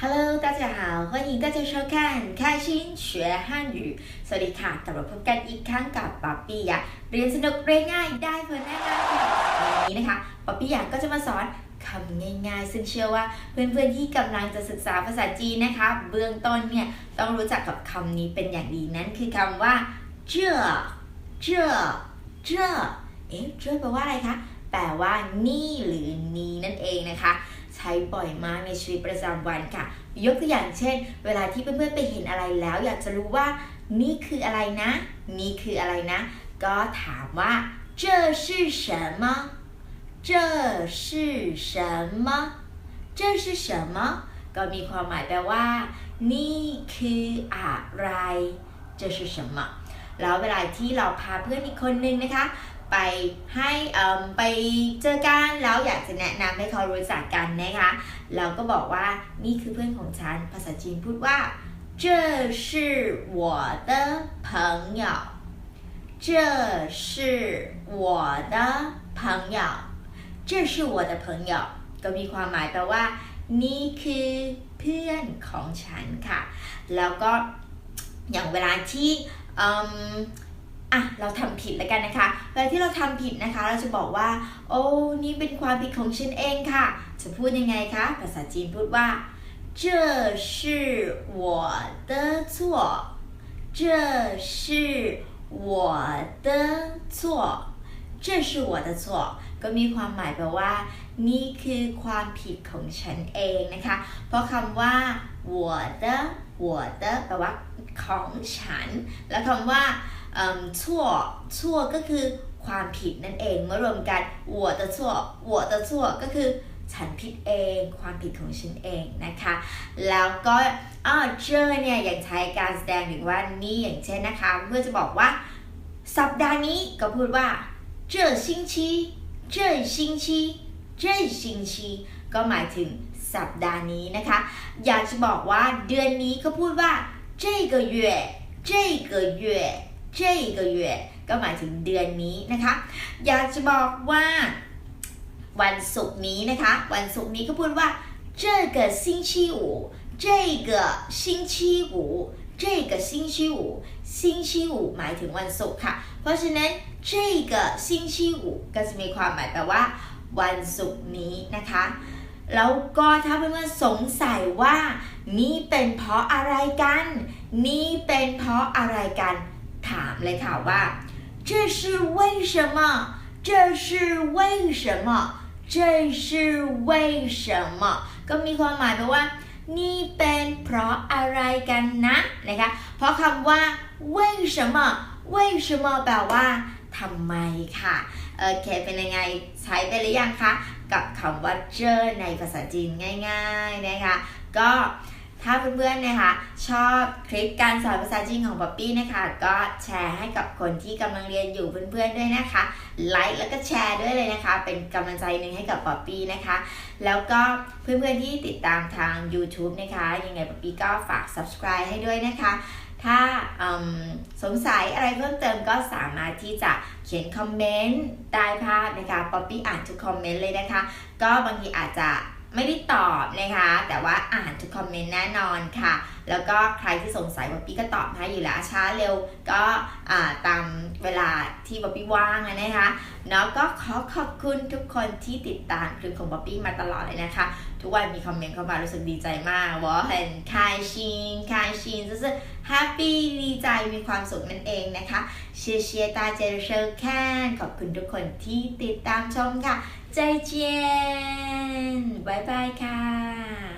Hello，大家好，欢迎大家收看开心学汉语สวัสดีค่ะกลับมาพบกันอีกครั้งกับป๊อปปี้อะเรียนสนุกเรียนง่ายได้ผลแน่นอนค่ะวันนี้นะคะป๊อปปี้อยากก็จะมาสอนคำง่ายๆ ซึ่งเชื่อว่าเพื่อนๆที่กำลังจะศึกษาภาษาจีนนะคะ เบื้องต้นเนี่ยต้องรู้จักกับคำนี้เป็นอย่างดีนั่นคือคำว่าเจ้อเจ้อเจ้อเอ๊ะเจ้อแปลว่าอะไรคะ แปลว่านี่หรือนี้นั่นเองนะคะ ใช้บ่อยมากในชีวิตประจำวันค่ะ ยกตัวอย่างเช่น เวลาที่เพื่อนๆไปเห็นอะไรแล้ว อยากจะรู้ว่า นี่คืออะไรนะ นี่คืออะไรนะ ก็ถามว่า这是什么这是什么这是什么ก็มีความหมายแปลว่า นี่คืออะไร这是什么แล้วเวลาที่เราพาเพื่อนอีกคนนึงนะคะ ไปให้เอ่มไปเจอกันแล้วอยากจะแนะนำให้เขารู้จักกันนะคะ เราก็บอกว่านี่คือเพื่อนของฉัน ภาษาจีนพูดว่า这是我的朋友这是我的朋友这是我的朋友ก็มีความหมายแปลว่า นี่คือเพื่อนของฉันค่ะ แล้วก็อย่างเวลาที่เ อิ่ม อ่ะเราทำผิดแล้วกันนะคะ เวลาที่เราทำผิดนะคะ เราจะบอกว่า โอ้นี่เป็นความผิดของฉันเองค่ะ จะพูดยังไงคะ ภาษาจีนพูดว่า这是我的错这是我的错这是我的错 ก็มีความหมายแปลว่า นี่คือความผิดของฉันเองนะคะ เพราะคำว่า我的我的แปลว่าของฉัน แล้วคำว่า เอิ่มชั่วชั่วก็คือความผิดนั่นเองเมื่อรวมกัน我的错我的错ก็คือฉันผิดเอง ความผิดของฉันเองนะคะ แล้วก็อ้อเจอเนี่ยยังใช้การแสดงถึงว่านี่อย่างเช่นนะคะ เพื่อจะบอกว่า สัปดาห์นี้ก็พูดว่า 这星期这星期这星期ก็หมายถึงสัปดาห์นี้นะคะ อยากจะบอกว่าเดือนนี้ก็พูดว่า这个月这个月这个月ก็หมายถึงเดือนนี้นะคะ อยากจะบอกว่า วันศุกร์นี้นะคะ วันศุกร์นี้ก็พูดว่า这个星期五这个星期五这个星期五星期五หมายถึงวันศุกร์ค่ะ เพราะฉะนั้น 这个星期五ก็จะมีความหมายแปลว่า วันศุกร์นี้นะคะ แล้วก็ถ้าเพื่อนๆสงสัยว่า นี่เป็นเพราะอะไรกัน นี่เป็นเพราะอะไรกัน ถามเลยค่ะว่า这是为什么这是为什么这是为什么ก็มีความหมายแปลว่า นี่เป็นเพราะอะไรกันนะนะคะ เพราะคำว่า为什么为什么แปลว่า ทำไมค่ะโอเคเป็นยังไงใช้ไปหรือยังคะกับคำว่าเจอในภาษาจีนง่ายๆนะคะก็ถ้าเพื่อนๆนะคะชอบคลิปการสอนภาษาจีนของป๊อปปี้นะคะก็แชร์ให้กับคนที่กำลังเรียนอยู่เพื่อนๆด้วยนะคะไลค์แล้วก็แชร์ด้วยเลยนะคะ เป็นกำลังใจหนึ่งให้กับป๊อปปี้นะคะ แล้วก็เพื่อนๆที่ติดตามทาง YouTube นะคะยังไงป๊อปปี้ก็ฝาก subscribe ให้ด้วยนะคะ ถ้าสงสัยอะไรเพิ่มเติมก็สามารถที่จะเขียนคอมเมนต์ใต้ภาพนะคะป๊อปปี้อ่านทุกคอมเมนต์เลยนะคะ ก็บางทีอาจจะไม่ได้ตอบนะคะ แต่ว่าอ่านทุกคอมเมนต์แน่นอนค่ะ แล้วก็ใครที่สงสัยป๊อปปี้ก็ตอบให้อยู่แล้วช้าเร็วก็ ที่บ๊อบบี้ว่างนะคะเนาะก็ขอขอบคุณทุกคนที่ติดตามคลิปของบ๊อบบี้มาตลอดเลยนะคะ ทุกวันมีคอมเมนต์เข้ามารู้สึกดีใจมากวอเห็นคายชินคายชินรู้สึแฮปปี้ดีใจมีความสุขนั่นเองนะคะเชียร์เชียร์ตาเจริเชลแคนขอบคุณทุกคนที่ติดตามชมค่ะใจเจีนบายบายค่ะ